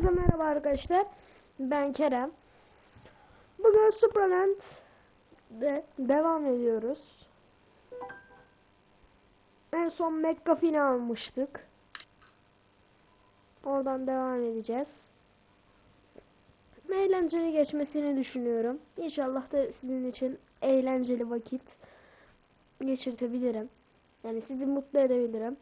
Herkese merhaba arkadaşlar. Ben Kerem. Bugün Supraland'de devam ediyoruz. En son McGuffin'i almıştık. Oradan devam edeceğiz. Eğlenceli geçmesini düşünüyorum. İnşallah da sizin için eğlenceli vakit geçirtebilirim. Yani sizi mutlu edebilirim.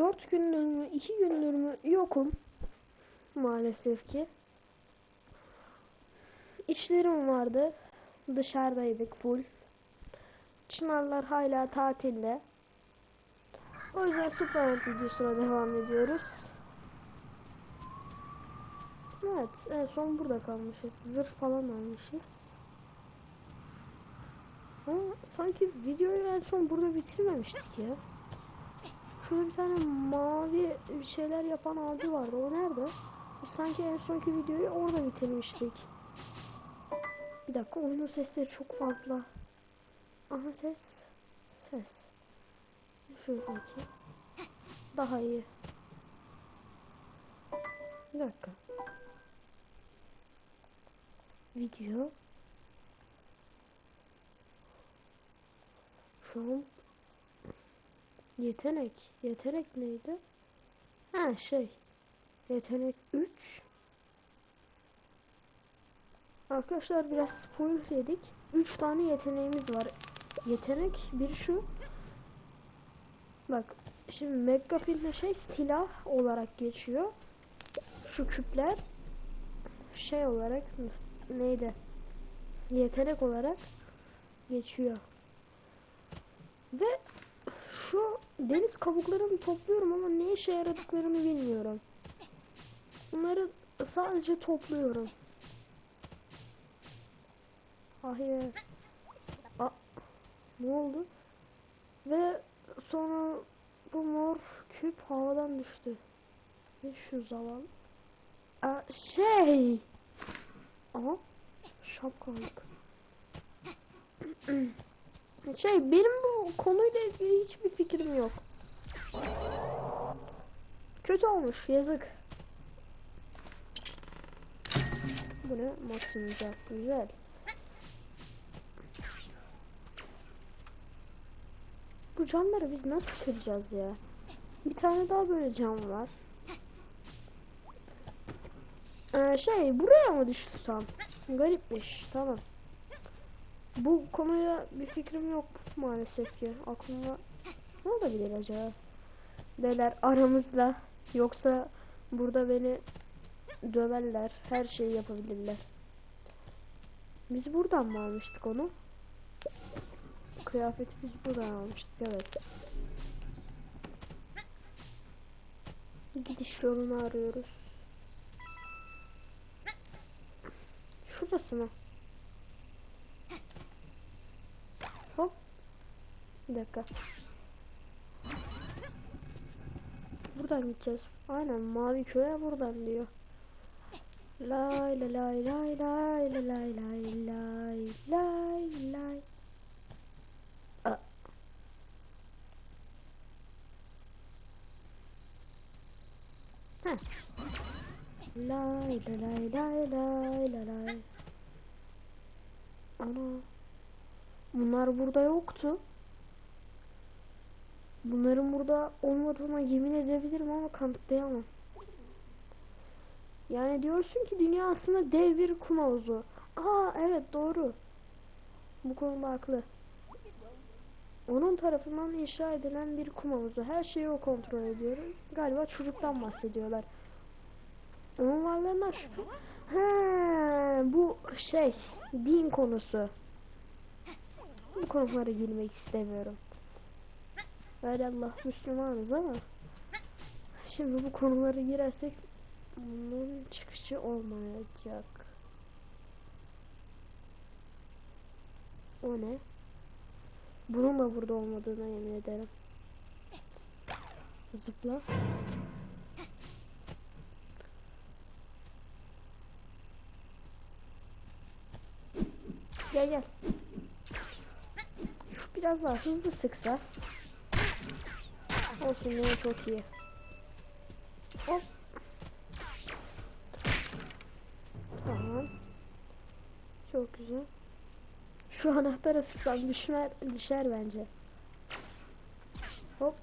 Bir dört gündür mü, iki gündür mü yokum. Maalesef ki. İşlerim vardı. Dışarıdaydık full. Çınarlar hala tatilde. O yüzden Superman videosuna devam ediyoruz. Evet, en son burada kalmışız. Zırh falan almışız. Ama sanki videoyu en son burada bitirmemiştik ya. Şurada bir tane mavi bir şeyler yapan abi vardı. O nerede? Biz sanki en sonki videoyu orada bitirmiştik. Bir dakika oyunun sesleri çok fazla. Aha ses. Ses. Şuradaki. Daha iyi. Bir dakika. Video. Şu an Yetenek. Yetenek neydi? Ha şey. Yetenek 3. Arkadaşlar biraz spoiler yedik. 3 tane yeteneğimiz var. Yetenek bir şu. Bak şimdi McGuffin'de şey silah olarak geçiyor. Şu küpler şey olarak neydi? Yetenek olarak geçiyor. Ve şu deniz kabuklarını topluyorum ama ne işe yaradıklarını bilmiyorum. Bunları sadece topluyorum. Hayır. Aa, ne oldu? Ve sonra bu mor küp havadan düştü. Ve şu zaman. Aa, şey. Aha. Şapkalık. Şey benim bu konuyla ilgili hiçbir fikrim yok. Kötü olmuş yazık. Bu ne? Maksimum güzel. Bu camları biz nasıl kıracağız ya? Bir tane daha böyle cam var. Ee, şey buraya mı düştü tam? Garipmiş. Tamam. Bu konuya bir fikrim yok maalesef ki. Aklımda ne olabilir acaba? Beyler aramızda yoksa burada beni döverler. Her şeyi yapabilirler. Biz buradan mı almıştık onu? Kıyafeti biz buradan almıştık evet. Gidiş yolunu arıyoruz. Şurası mı? Hop. Bir dakika. Buradan gideceğiz. Aynen mavi köye buradan diyor. Lay lay lay lay lay lay lay lay lay lay lay. Heh. Lay lay lay lay lay lay lay. Ana. Bunlar burada yoktu. Bunların burada olmadığına yemin edebilirim ama kanıtlayamam. Yani diyorsun ki dünya aslında dev bir kum havuzu. Aa evet doğru. Bu konuda haklı. Onun tarafından inşa edilen bir kum havuzu. Her şeyi o kontrol ediyor. Galiba çocuktan bahsediyorlar. Onun varlığından şüphe. He, bu şey din konusu. Bu konulara girmek istemiyorum. Allah Müslümanız ama şimdi bu konulara girersek bunun çıkışı olmayacak. O ne? Bunun da burada olmadığına yemin ederim. Zıpla. Gel gel. Şu biraz daha hızlı sıksa. Olsun yine çok iyi. Hop. Tamam. Çok güzel. Şu anahtara sıksam düşmer, düşer bence. Hop.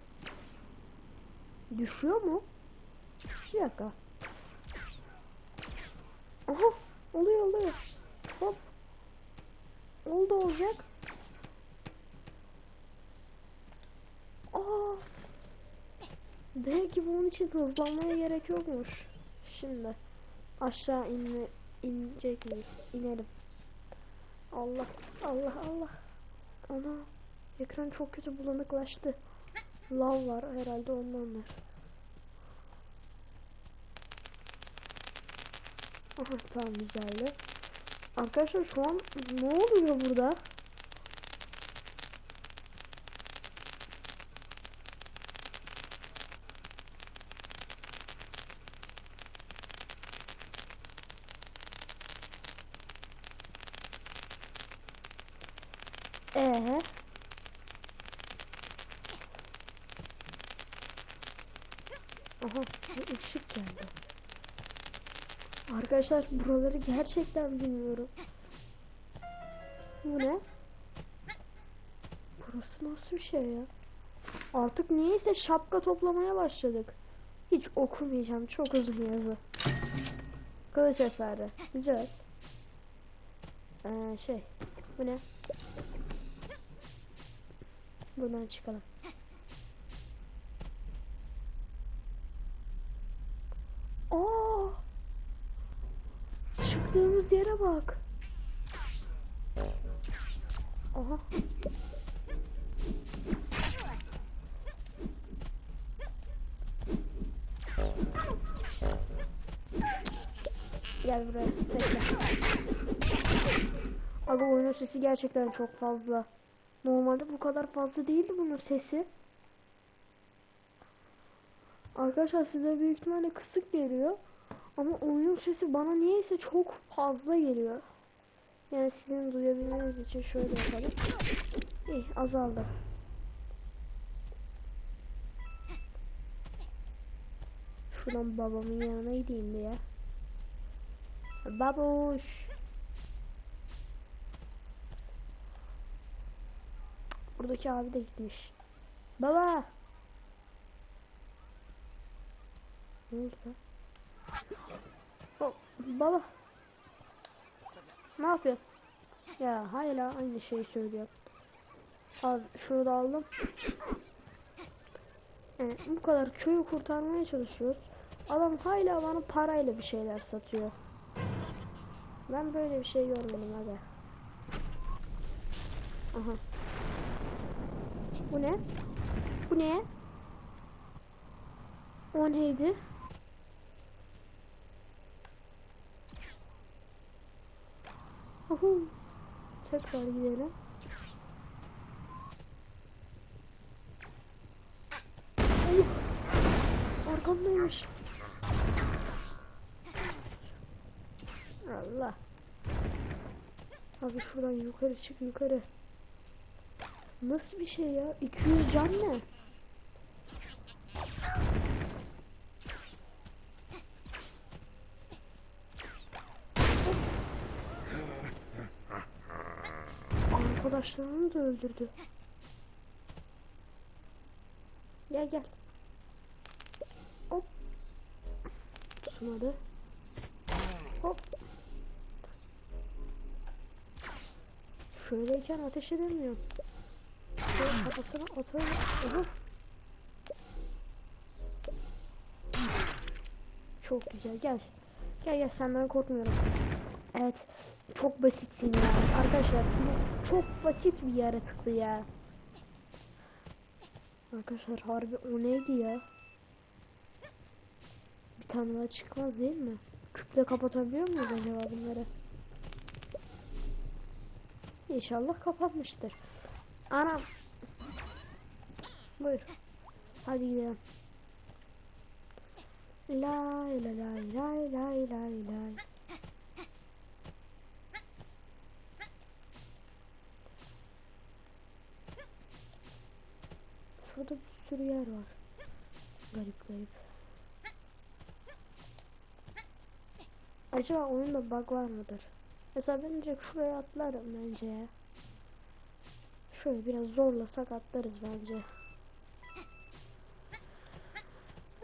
Düşüyor mu? Bir dakika. Aha oluyor oluyor. Hop. Oldu olacak. Aa. Demek ki bunun için hızlanmaya gerek yokmuş. Şimdi aşağı inme, inecek miyiz? İnelim. Allah Allah Allah. Ana ekran çok kötü bulanıklaştı. Lav var herhalde ondandır. Aha tamam güzeldi. Arkadaşlar şu an ne oluyor burada? Ee. Aha ışık geldi. Arkadaşlar buraları gerçekten bilmiyorum. Bu ne? Burası nasıl bir şey ya? Artık niyeyse şapka toplamaya başladık. Hiç okumayacağım. Çok uzun yazı. Kılıç eseri. Güzel. Ee, şey. Bu ne? Buradan çıkalım. Aa! Çıktığımız yere bak. Aha. Gel buraya. Bekle. Aga oyunun sesi gerçekten çok fazla. Normalde bu kadar fazla değildi bunun sesi. Arkadaşlar size büyük ihtimalle kısık geliyor. Ama oyunun sesi bana niyeyse çok fazla geliyor. Yani sizin duyabilmeniz için şöyle yapalım. İyi azaldı. Şuradan babamın yanına gideyim ya. Babuş. Buradaki abi de gitmiş. Baba. Ne oldu lan? Oh, baba. Ne yapıyorsun? Ya hala aynı şeyi söylüyor. Al şunu da aldım. Yani bu kadar köyü kurtarmaya çalışıyoruz. Adam hala bana parayla bir şeyler satıyor. Ben böyle bir şey görmedim aga. Aha. Bu ne? Bu ne? O neydi? Uhu. Tekrar gidelim. Uh. Arkamdaymış. Allah. Abi şuradan yukarı çık yukarı. Nasıl bir şey ya? 200 can ne? Arkadaşlarını da öldürdü. Gel gel. Hop. Tutmadı. Hop. Şöyleyken ateş edemiyorum. Kafasına atıyorum. Aha. Çok güzel gel. Gel gel senden korkmuyorum. Evet. Çok basitsin ya. Arkadaşlar bu çok basit bir yaratıklı ya. Arkadaşlar harbi o neydi ya? Bir tane daha çıkmaz değil mi? Küple kapatabiliyor muyuz acaba bunları? İnşallah kapanmıştır. Anam. Buyur. Hadi gidelim. Lay lay lay lay lay lay lay. Şurada bir sürü yer var. Garip garip. Acaba oyunda bug var mıdır? Mesela ben direkt şuraya atlarım bence ya. Şöyle biraz zorlasak atlarız bence.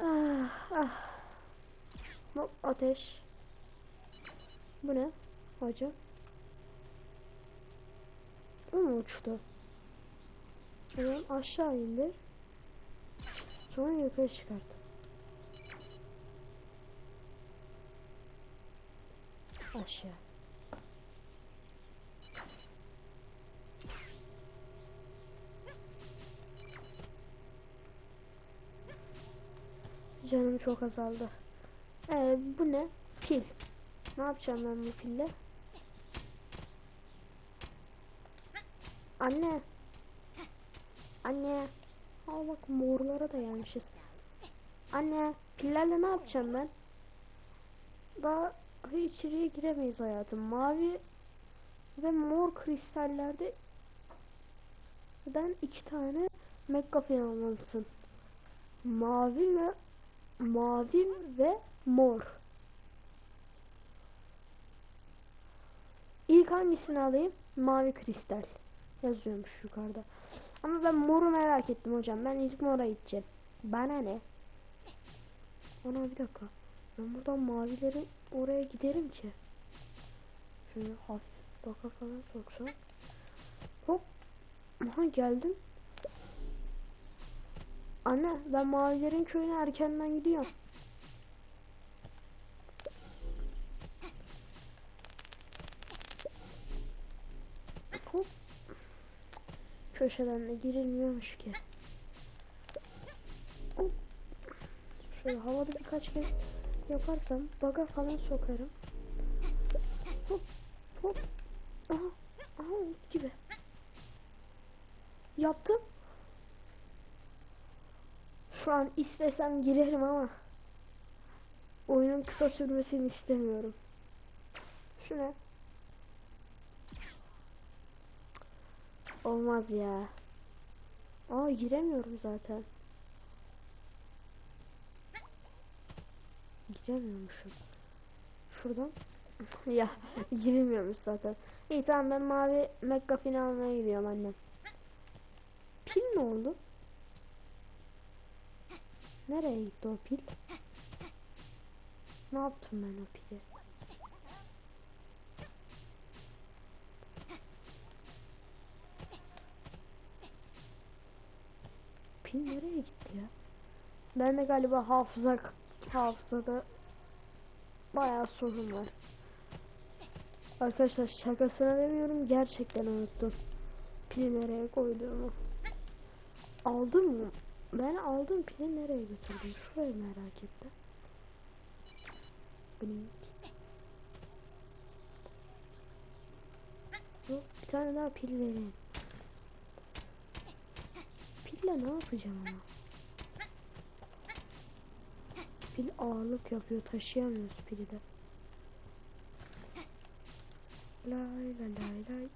Ah, ah. Hop ateş. Bu ne? Hacı. O mu uçtu? Hemen aşağı indir. Sonra yukarı çıkart. Aşağı. Canım çok azaldı. Ee, bu ne? Pil. Ne yapacağım ben bu pille? Anne. Anne. Aa bak morlara da gelmişiz. Anne. Pillerle ne yapacağım ben? Daha içeriye giremeyiz hayatım. Mavi ve mor kristallerde ben iki tane McGuffin almalısın. Mavi ve mavi ve mor. İlk hangisini alayım? Mavi kristal. Yazıyormuş yukarıda. Ama ben moru merak ettim hocam. Ben ilk mora gideceğim. Bana ne? Ana bir dakika. Ben buradan mavilerin oraya giderim ki. Şöyle hafif baka falan soksam. Hop. Aha geldim. Anne ben mavilerin köyüne erkenden gidiyorum. Hop. Köşeden de girilmiyormuş ki. Hop. Şöyle havada birkaç kez yaparsam baga falan sokarım. Hop hop. Aha, aha gibi. Yaptım. Şu an istesem girerim ama oyunun kısa sürmesini istemiyorum. Şu ne? Olmaz ya. Aa giremiyorum zaten. Giremiyormuşum. Şuradan. ya giremiyormuş zaten. İyi tamam ben mavi McGuffin almaya gidiyorum annem. Pil ne oldu? Nereye gitti o pil? Ne yaptım ben o pili? Pil nereye gitti ya? Ben de galiba hafıza hafızada bayağı sorun var. Arkadaşlar şakasına demiyorum gerçekten unuttum. Pili nereye koyduğumu. Aldım mı? Ben aldım pili nereye götürdüm? Şurayı merak ettim. Blink. Yok bir tane daha pil vereyim. Pille ne yapacağım ama? Pil ağırlık yapıyor taşıyamıyoruz pili de. Lay lay lay lay.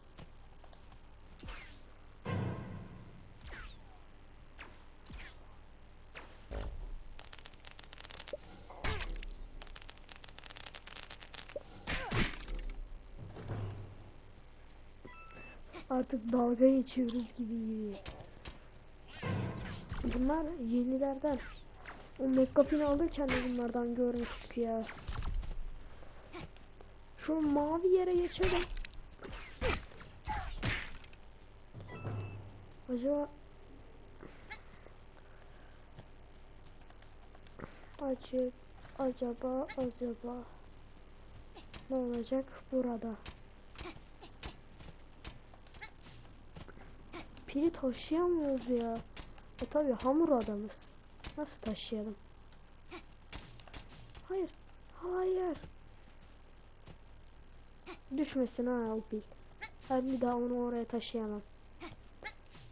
Artık dalga geçiyoruz gibi. Bunlar yenilerden. O McGuffin alırken de bunlardan görmüştük ya. Şu mavi yere geçelim. Acaba Acı, acaba acaba ne olacak burada? Pili taşıyamıyoruz ya. E tabi hamur adamız. Nasıl taşıyalım? Hayır. Hayır. Düşmesin ha o pil. Ben bir daha onu oraya taşıyamam.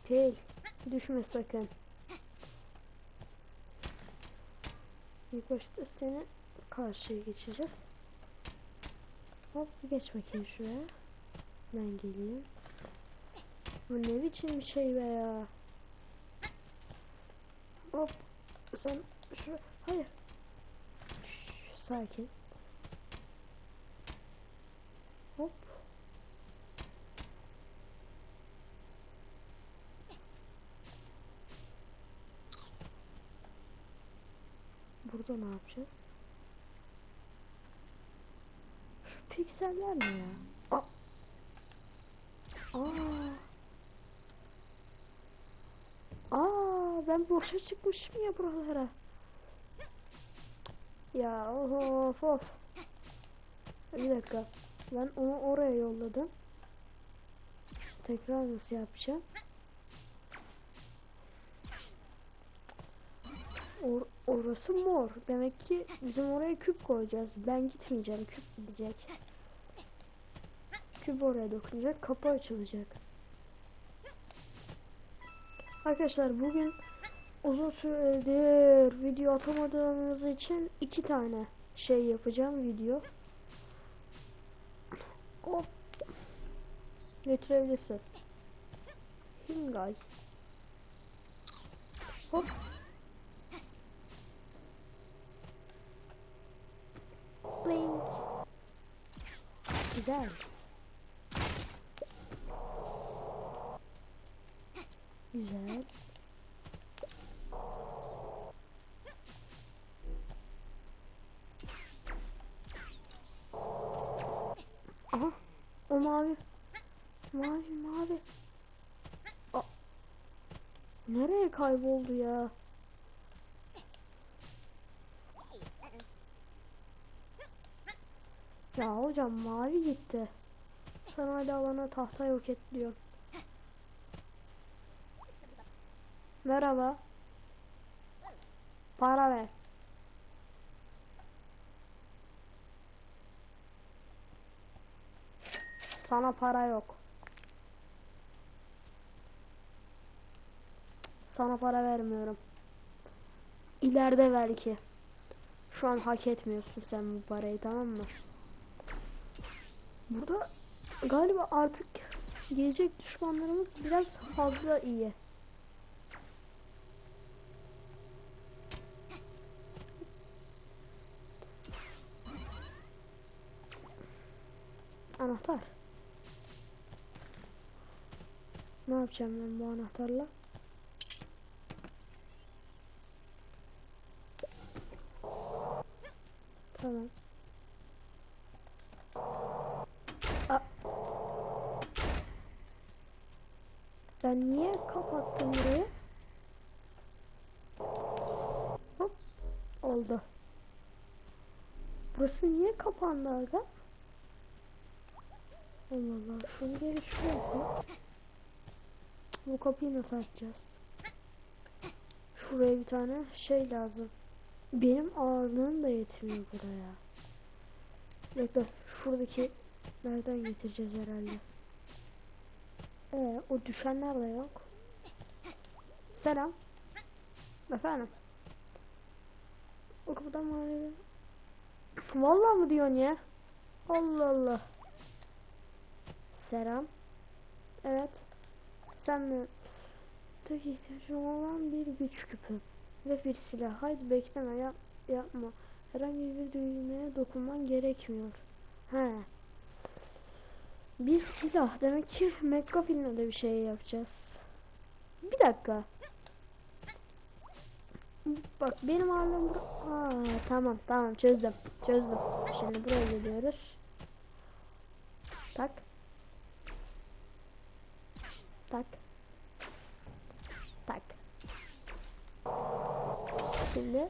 Pil. Düşme sakın. İlk başta seni karşıya geçeceğiz. Hop geç bakayım şuraya. Ben geleyim. Bu ne biçim bir şey be ya. Hop. Sen şu hayır. Şş, sakin. Hop. Burada ne yapacağız? Şu pikseller ne ya? Aa. Aa. Aa, ben boşa çıkmışım ya buralara. Ya of of. Bir dakika. Ben onu oraya yolladım. Tekrar nasıl yapacağım? Or orası mor. Demek ki bizim oraya küp koyacağız. Ben gitmeyeceğim. Küp gidecek. Küp oraya dokunacak. Kapı açılacak. Arkadaşlar bugün uzun süredir video atamadığımız için iki tane şey yapacağım video. Hop. Getirebilirsin. Hingay. Hop. Blink. Güzel. Güzel. O mavi. Mavi mavi. A Nereye kayboldu ya? Ya hocam mavi gitti. Sen hala bana tahta yok et diyor. Merhaba. Para ver. Sana para yok. Sana para vermiyorum. İleride belki. Şu an hak etmiyorsun sen bu parayı tamam mı? Burada galiba artık gelecek düşmanlarımız biraz fazla iyi. Anahtar. Ne yapacağım ben bu anahtarla? Tamam. Aa. Ben niye kapattım burayı? Hop. Oldu. Burası niye kapandı aga? Allah Allah. Şunu geri şuraya. Bu kapıyı nasıl açacağız? Şuraya bir tane şey lazım. Benim ağırlığım da yetmiyor buraya. Bekle. Şuradaki nereden getireceğiz herhalde. Ee, o düşenler de yok. Selam. Efendim. O kapıdan mı Vallahi mı diyorsun ya? Allah Allah. Selam. Evet. Sen mi? Tek ihtiyacım olan bir güç küpü. Ve bir silah. Haydi bekleme yap, yapma. Herhangi bir düğmeye dokunman gerekmiyor. He. Bir silah. Demek ki McGuffin'le de bir şey yapacağız. Bir dakika. Bak benim ağırlığım... Aa, tamam tamam çözdüm. Çözdüm. Şimdi buraya geliyoruz. Tak. Tak. Tak. Şimdi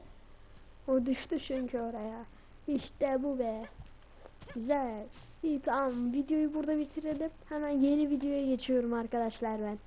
o düştü çünkü oraya. İşte bu be. Güzel. İyi tamam videoyu burada bitirelim. Hemen yeni videoya geçiyorum arkadaşlar ben.